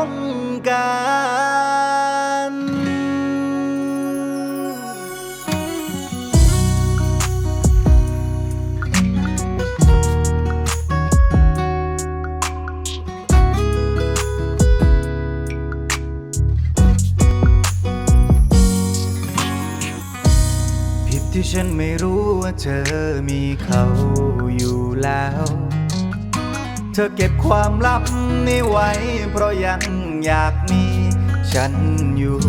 ง ที่ฉันไม่รู้ว่าเธอมีเขาอยู่แล้ว เธอเก็บความลับนี้ไว้ เพราะยังอยากมีฉันอยู่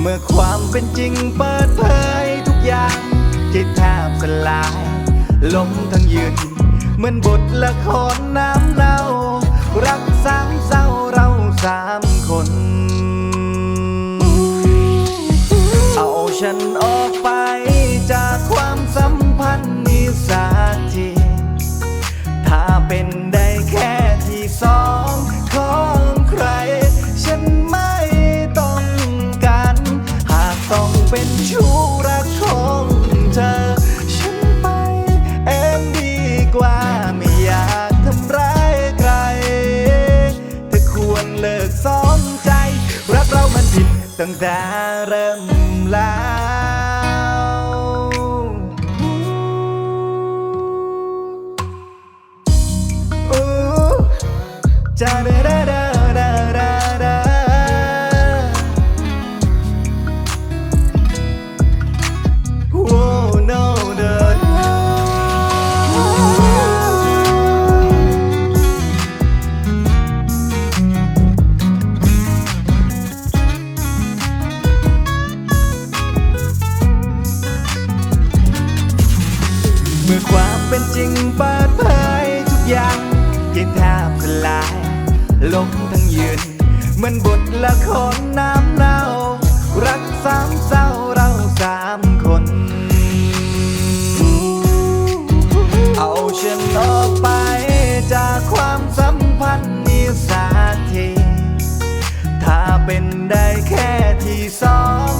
เมื่อความเป็นจริงเปิดเผยทุกอย่างจิตแทบสลายลมทั้งยืน เหมือนบทละครน้ำเน่ารักสามเศร้า ต้องเป็นชู้รักของเธอ ฉันไปเองดีกว่าไม่อยากทำร้ายใครเธอควรเลิกสองใจ รักเรามันผิดตั้งแต่เริ่มแล้ว Ooh, da da da เปิดเผยทุกอย่างยินแทบสลายลมทั้งยืนเหมือนบทละครน้ำเน่า รักสามเศร้าเราสามคน เอาฉันออกไปจากความสัมพันธ์นี้สักที ถ้าเป็นได้แค่ที่สอง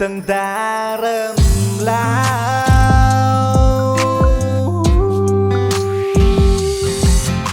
รเลิ